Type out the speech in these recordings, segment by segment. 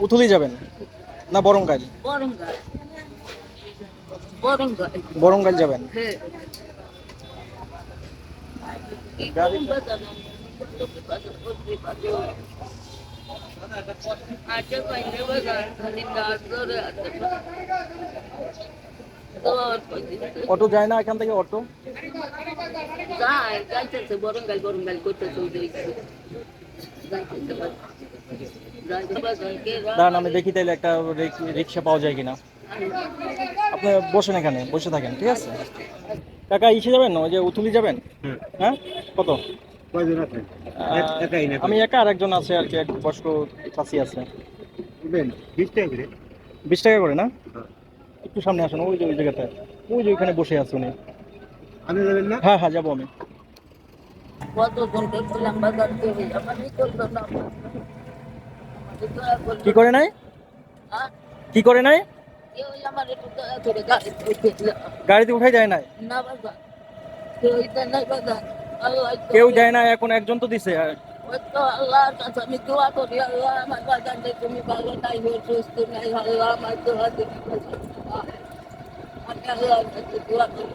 উথুলি যাবেন? না বরঙ্গাইল? বরঙ্গাইল। যাবেন? হ্যাঁ। অটো যায় না এখান থেকে অটো? যায় যাইতেছে বরঙ্গাল বরঙ্গাল করতেছে দাঁড়ান আমি দেখি তাহলে একটা রিক- রিক্সা পাওয়া যায় কিনা। আপনি বসেন এখানে বসে থাকেন ঠিক আছে? কাকা ইসে যাবেন? না ওই যে উথুলি যাবেন? হ্যাঁ? কত? আমি একা আর একজন আছে আর কি এক বয়স্ক চাষি আছে। বিশ টাকা করে। না? হ্যাঁ। একটু সামনে আসুন ওই যে ওই জায়গাতে। ওই যে ওইখানে বসে আছে উনি। যাবেন না? হ্যাঁ হ্যাঁ যাব আমি। কতজন দেখছিলাম বাজার থেকে? আমার করল না কি করে নাই? কি করে নাই? গাড়িতে উঠাই যায় নাই? কেউ এটা আল্লাহ কেউ যায় না এখন একজন তো দিছে। আল্লাহর কাছে আমি দোয়া করি আল্লাহ আমার বাজারে তুমি ভালো নাই হয়ে সুস্থ নাই আল্লাহ আমার দোয়া তুমি আমি আল্লাহর কাছে দোয়া করি।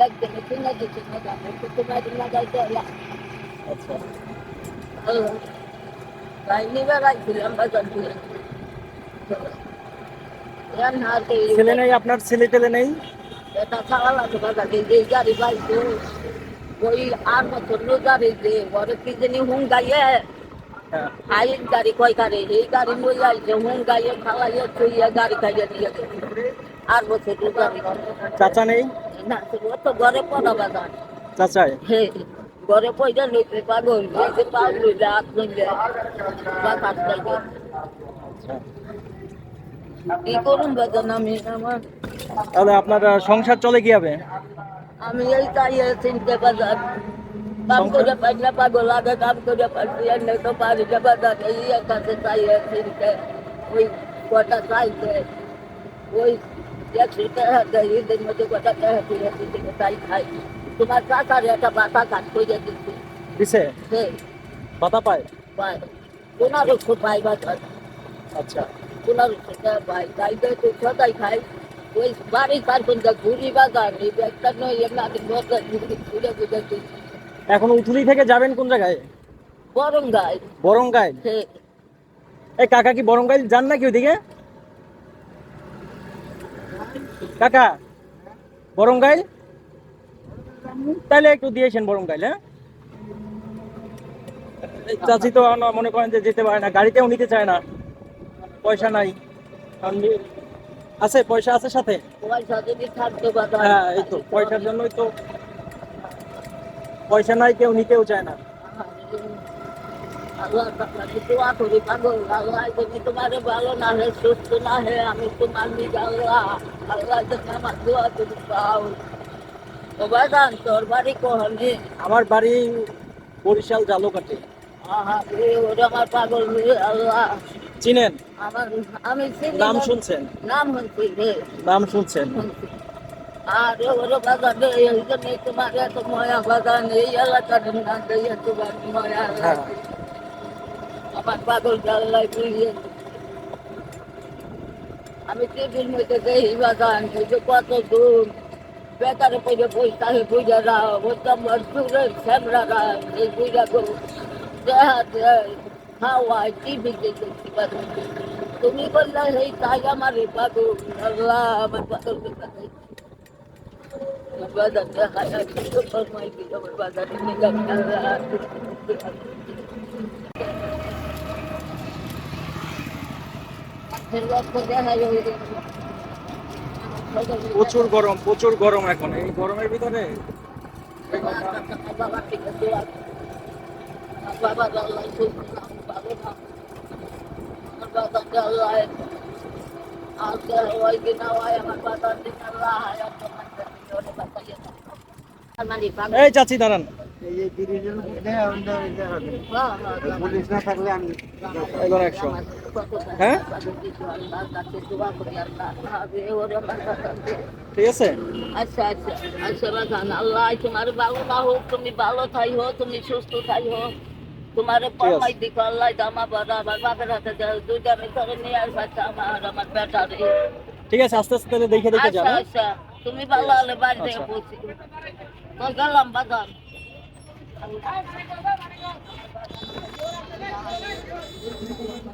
লাগবে না তুই না দিচ্ছিস না বাবা তুই তোমার লাগাইতে হলা আচ্ছা তাই নিবে রাখছিলাম বাজার দিয়ে ইয়ান হাতে ছেলে নেই আপনার ছেলে টেলে নেই এটা খাওয়া লাগে বাবা যে গাড়ি বাইতো ওই আর বছর গাড়ি যে ঘরে কি জানি হুম গাইয়ে হ্যাঁ আই গাড়ি কয় গাড়ি এই গাড়ি মই আইছে হুম গাইয়ে খালাইয়ে চুইয়ে গাড়ি খাইয়ে দিয়ে গেছে। আর বছর গাড়ি চাচা নেই না ও তো ঘরে ঘরে পয়সা পাগল লইতে পাগল রাত লইলে বাতাস লাগে। কি করুন বাজার আমি আমার। তাহলে আপনার সংসার চলে কি হবে? আমি এই চাইয়ে চিনতে বাজার। কাম করে পাইলে পাগল আগে কাম করে তো পারি বাজার। এই কাছে চিনতে ওই কটা চাইতে ওই মধ্যে তাই খাই তোমার চাচার একটা বাতা কাট করে দিচ্ছি দিছে সে পাতা পায়? আচ্ছা। তাই তো তো সদাই খাই ওই ঘুরি বাজার এই একটা নয় এমন আমি ঘুরে ঘুরে ঘুরে ঘুরে এখন উথুলি থেকে যাবেন কোন জায়গায়? বরং গাই বরঙ্গাইল সে এই কাকা কি বরঙ্গাইল যান নাকি ওইদিকে? কাকা বরঙ্গাইল তাহলে একটু দিয়েছেন বরঙ্গাইল হ্যাঁ? চাচি তো মনে করেন যে যেতে পারে না গাড়িতেও নিতে চায় না। পয়সা নাই। আছে পয়সা আছে সাথে? হ্যাঁ এই তো পয়সার জন্যই তো পয়সা নাই কেউ নিতেও চায় না। ভালো হয় হয় আমি আমার বাড়ি বরিশাল পাগল আল্লাহ চিনেন? আমি নাম শুনছেন? নাম রে নাম শুনছেন। শুনছি। আর ওরে বাজার এই জন্য তোমার এত ময়া বাগান এই এলাকার নাম দিয়ে তোমার হ্যাঁ। আমার পাগল জাল্লাই বুঝিয়ে আমি টিভির মধ্যে দেখি, বাগান যে কত দূর। বেকারে পয়সা পয়সা হে বুঝারা বলতাম দূরের শ্যামরারা এই বুঝা গো। দেহা দেয় হাওয়ায় টিভি দেখেছি বাগান। তুমি বললে, এই তাই আমার পাগল। আল্লাহ, আমার পাগল বাজার দেখা যাচ্ছে তো ফরমাই দিল আমার বাজারে নিলাম আল্লাহ প্রচুর গরম প্রচুর গরম এখন। এই গরমের ভিতরে? এই চাচি দাঁড়ান। হ্যাঁ? ঠিক আছে আচ্ছা আচ্ছা আচ্ছা আল্লাহ তোমার ভালো না হোক তুমি ভালো থাই হো তুমি সুস্থ থাই হো তোমার পরমাই দিকে আল্লাহ জামা বাবা আমার বাপের হাতে দুইটা আমি ধরে নিয়ে আসবা আমার আমার বেটারে ঠিক আছে আস্তে আস্তে দেখে দেখে যান আচ্ছা হ্যাঁ? আচ্ছা তুমি ভালো হলে বাড়ি থেকে আচ্ছা। পৌঁছি গেলাম বাজান ああ、マネガーだ、マネガーだ。